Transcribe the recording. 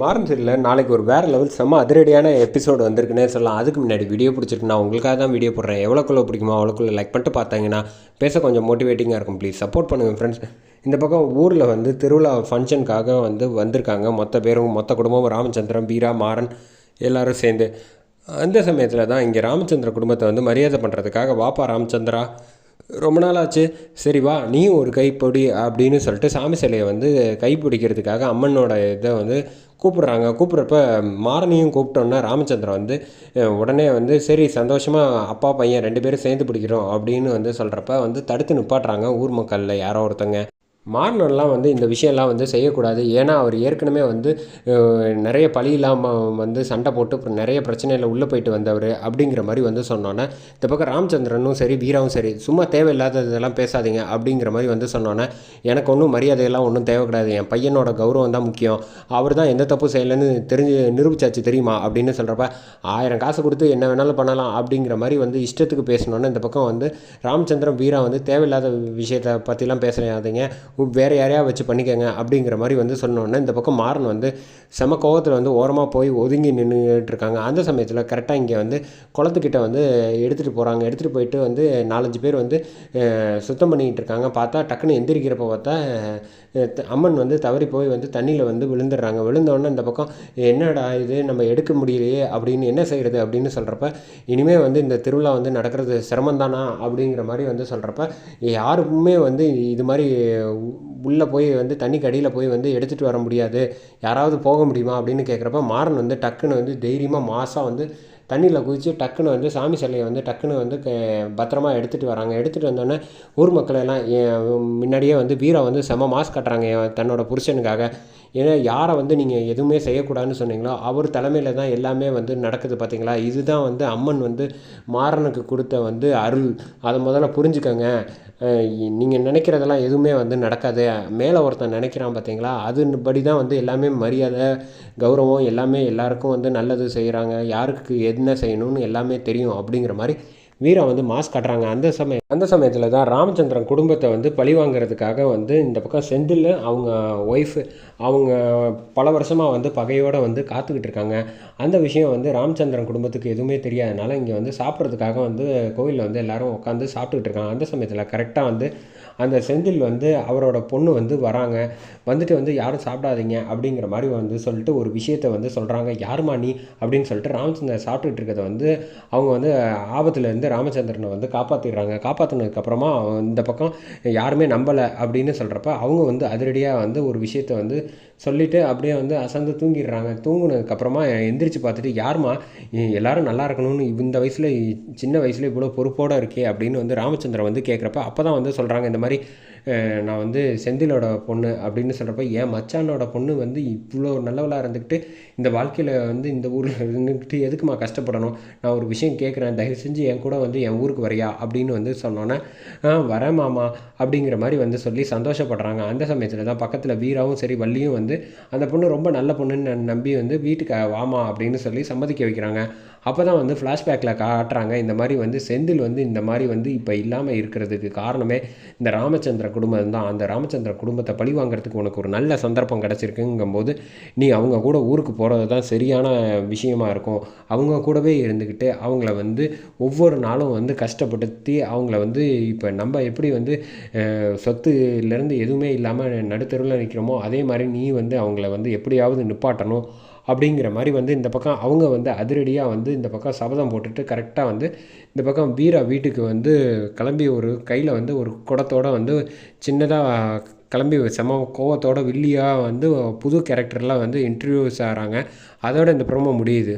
மாறன் சரியில் நாளைக்கு ஒரு வேறு லெவல் செம்ம அதிரடியான எபிசோடு வந்திருக்குன்னே சொல்லலாம். அதுக்கு முன்னாடி வீடியோ பிடிச்சிருக்கு. நான் உங்களுக்காக தான் வீடியோ போடுறேன். எவ்வளோக்குள்ள பிடிக்குமோ அவ்வளோக்குள்ள லைக் பண்ணிட்டு பார்த்தாங்கன்னா பேச கொஞ்சம் மோட்டிவேட்டிங்காக இருக்கும். ப்ளீஸ் சப்போர்ட் பண்ணுங்கள் ஃப்ரெண்ட்ஸ் இந்த பக்கம் ஊரில் வந்து திருவிழா ஃபங்க்ஷனுக்காக வந்து வந்திருக்காங்க. மொத்த பேரும் மொத்த குடும்பம் ராமச்சந்திரன் பீரா மாறன் எல்லோரும் சேர்ந்து. அந்த சமயத்தில் தான் இங்கே ராமச்சந்திர குடும்பத்தை வந்து மரியாதை பண்ணுறதுக்காக வாப்பா ராமச்சந்திரா ரொம்ப நாள் ஆச்சு சரி வா நீயும் ஒரு கைப்பொடி அப்படின்னு சொல்லிட்டு சாமி சிலையை வந்து கைப்பிடிக்கிறதுக்காக அம்மனோட இதை வந்து கூப்பிட்றாங்க. கூப்பிட்றப்ப மாறனையும் கூப்பிட்டோன்னா ராமச்சந்திரன் வந்து உடனே வந்து சரி சந்தோஷமாக அப்பா பையன் ரெண்டு பேரும் சேர்ந்து பிடிக்கிறோம் அப்படின்னு வந்து சொல்கிறப்ப வந்து தடுத்து நிப்பாட்டுறாங்க. ஊர் மக்களில் யாரோ ஒருத்தங்க. மாறனெல்லாம் வந்து இந்த விஷயம்லாம் வந்து செய்யக்கூடாது. ஏன்னா அவர் ஏற்கனவே வந்து நிறைய பழி இல்லாமல் வந்து சண்டை போட்டு அப்புறம் நிறைய பிரச்சனையில் உள்ளே போயிட்டு வந்தவர் அப்படிங்கிற மாதிரி வந்து சொன்னோன்னே இந்த பக்கம் ராமச்சந்திரனும் சரி வீராவும் சரி சும்மா தேவையில்லாததெல்லாம் பேசாதீங்க அப்படிங்கிற மாதிரி வந்து சொன்னோன்னே எனக்கு ஒன்றும் மரியாதையெல்லாம் ஒன்றும் தேவைக்கூடாது என் பையனோட கௌரவம் தான் முக்கியம். அவர் தான் எந்த தப்பு செய்யலைன்னு தெரிஞ்சு நிரூபிச்சாச்சு தெரியுமா அப்படின்னு சொல்கிறப்ப ஆயிரம் காசு கொடுத்து என்ன வேணாலும் பண்ணலாம் அப்படிங்கிற மாதிரி வந்து இஷ்டத்துக்கு பேசணுன்னு இந்த பக்கம் வந்து ராமச்சந்திரன் வீரா வந்து தேவையில்லாத விஷயத்தை பற்றிலாம் பேசாதீங்க வேறு யாரையா வச்சு பண்ணிக்கங்க அப்படிங்கிற மாதிரி வந்து சொன்னோன்னே இந்த பக்கம் மாறன் வந்து செம கோவத்தில் வந்து ஓரமாக போய் ஒதுங்கி நின்றுட்டு இருக்காங்க அந்த சமயத்தில் கரெக்டாக இங்கே வந்து குளத்துக்கிட்ட வந்து எடுத்துகிட்டு போகிறாங்க எடுத்துகிட்டு போயிட்டு வந்து நாலஞ்சு பேர் வந்து சுத்தம் பண்ணிக்கிட்டு இருக்காங்க பார்த்தா டக்குன்னு எந்திரிக்கிறப்ப பார்த்தா த- அம்மன் வந்து தவறி போய் வந்து தண்ணியில் வந்து விழுந்துடுறாங்க. விழுந்தோடனே இந்த பக்கம் என்னடா இது? நம்ம எடுக்க முடியலையே அப்படின்னு என்ன செய்கிறது அப்படின்னு சொல்கிறப்ப இனிமேல் வந்து இந்த திருவிழா வந்து நடக்கிறது சிரமந்தானா அப்படிங்கிற மாதிரி வந்து சொல்கிறப்ப யாருக்குமே வந்து இது மாதிரி உள்ளே போய் வந்து தண்ணிக்கு அடியில் போய் வந்து எடுத்துகிட்டு வர முடியாது. யாராவது போக முடியுமா அப்படின்னு கேட்குறப்ப மாறன் வந்து டக்குன்னு வந்து தைரியமாக மாசாக வந்து தண்ணியில் குதித்து டக்குன்னு வந்து சாமி சிலையை வந்து டக்குன்னு வந்து க பத்திரமா எடுத்துகிட்டு வராங்க. எடுத்துகிட்டு வந்தோடனே ஊர் மக்கள் எல்லாம் ஏன் முன்னாடியே வந்து வீரா வந்து செம மாஸ் கட்டுறாங்க என் தன்னோட புருஷனுக்காக. ஏன்னா யாரை வந்து நீங்கள் எதுவுமே செய்யக்கூடாதுன்னு சொன்னீங்களோ அவர் தலைமையில் தான் எல்லாமே வந்து நடக்குது பார்த்தீங்களா இதுதான் வந்து அம்மன் வந்து மாறனுக்கு கொடுத்த வந்து அருள். அதை முதல்ல புரிஞ்சுக்கோங்க. நீங்கள் நினைக்கிறதெல்லாம் எதுவுமே வந்து நடக்காது. மேலே ஒருத்தன் நினைக்கிறான் பார்த்தீங்களா அதுபடி தான் வந்து எல்லாமே மரியாதை கௌரவம் எல்லாமே எல்லாருக்கும் வந்து நல்லது செய்கிறாங்க யாருக்கு என்ன செய்யணும்னு எல்லாமே தெரியும் அப்படிங்கிற மாதிரி வீரா வந்து மாஸ்க் காட்டுறாங்க. அந்த சமயம் அந்த சமயத்தில் தான் ராமச்சந்திரன் குடும்பத்தை வந்து பழி வாங்குறதுக்காக வந்து இந்த பக்கம் செந்தில் அவங்க ஒய்ஃபு அவங்க பல வருஷமாக வந்து பகையோடு வந்து காத்துக்கிட்டு இருக்காங்க. அந்த விஷயம் வந்து ராமச்சந்திரன் குடும்பத்துக்கு எதுவுமே தெரியாதனால இங்கே வந்து சாப்பிட்றதுக்காக வந்து கோவிலில் வந்து எல்லாரும் உட்காந்து சாப்பிட்டுக்கிட்டு இருக்காங்க. அந்த சமயத்தில் கரெக்டாக வந்து அந்த செந்தில் வந்து அவரோட பொண்ணு வந்து வராங்க. வந்துட்டு வந்து யாரும் சாப்பிடாதீங்க அப்படிங்கிற மாதிரி வந்து சொல்லிட்டு ஒரு விஷயத்தை வந்து சொல்கிறாங்க யாருமா நீ? அப்படின்னு சொல்லிட்டு ராமச்சந்திரன் சாப்பிட்டுட்டு இருக்கிறத வந்து அவங்க வந்து ஆபத்துலேருந்து ராமச்சந்திரனை வந்து காப்பாற்றிடுறாங்க காப்பாற்றினதுக்கப்புறமா இந்த பக்கம் யாருமே நம்பலை அப்படின்னு சொல்கிறப்ப அவங்க வந்து அதிரடியாக வந்து ஒரு விஷயத்தை வந்து சொல்லிவிட்டு அப்படியே வந்து அசந்து தூங்கிடுறாங்க. தூங்கினதுக்கப்புறமா எந்திரிச்சு பார்த்துட்டு யாரும்மா எல்லோரும் எல்லாரும் நல்லா இருக்கணும்னு இந்த வயசில் சின்ன வயசில் இவ்வளோ பொறுப்போடு இருக்கே அப்படின்னு வந்து ராமச்சந்திரன் வந்து கேட்குறப்ப அப்போ தான் வந்து சொல்கிறாங்க இந்த மாதிரி நான் வந்து செந்திலோட பொண்ணு அப்படின்னு சொல்கிறப்ப என் மச்சானோட பொண்ணு வந்து இவ்வளோ நல்லவளாக இருந்துக்கிட்டு இந்த வாழ்க்கையில் வந்து இந்த ஊரில் இருந்துக்கிட்டு எதுக்குமா கஷ்டப்படணும்? நான் ஒரு விஷயம் கேட்குறேன் தயவு செஞ்சு என் கூட வந்து என் ஊருக்கு வரையா? அப்படின்னு வந்து சொன்னோன்னே வரேன் மாமா அப்படிங்கிற மாதிரி வந்து சொல்லி சந்தோஷப்படுறாங்க. அந்த சமயத்தில் தான் பக்கத்தில் வீராவும் சரி வள்ளியும் வந்து அந்த பொண்ணு ரொம்ப நல்ல பொண்ணுன்னு நம்பி வந்து வீட்டுக்கு வாமா அப்படின்னு சொல்லி சம்மதிக்க வைக்கிறாங்க. அப்போ தான் வந்து ஃப்ளாஷ்பேக்கில் காட்டுறாங்க இந்த மாதிரி வந்து செந்தில் வந்து இந்த மாதிரி வந்து இப்போ இல்லாமல் இருக்கிறதுக்கு காரணமே இந்த ராமச்சந்திர குடும்பம் தான் அந்த ராமச்சந்திர குடும்பத்தை பழி வாங்குறதுக்கு உனக்கு ஒரு நல்ல சந்தர்ப்பம் கிடச்சிருக்குங்கும்போது நீ அவங்க கூட ஊருக்கு போகிறது தான் சரியான விஷயமா இருக்கும். அவங்க கூடவே இருந்துக்கிட்டு அவங்கள வந்து ஒவ்வொரு நாளும் வந்து கஷ்டப்படுத்தி அவங்கள வந்து இப்போ நம்ம எப்படி வந்து சொத்துலேருந்து எதுவுமே இல்லாமல் நடுத்தருவில் நிற்கிறோமோ அதே மாதிரி நீ வந்து அவங்கள வந்து எப்படியாவது நிப்பாட்டணும். அப்படிங்கிற மாதிரி வந்து இந்த பக்கம் அவங்க வந்து அதிரடியாக வந்து இந்த பக்கம் சபதம் போட்டுட்டு கரெக்டாக வந்து இந்த பக்கம் வீரா வீட்டுக்கு வந்து கிளம்பி ஒரு கையில் வந்து ஒரு குடத்தோட வந்து சின்னதாக கிளம்பி செம கோவத்தோட வில்லியாக வந்து புது கேரக்டர்லாம் வந்து இன்ட்ரடியூஸ் ஆகிறாங்க அதோட இந்த ப்ரோமோ முடியுது.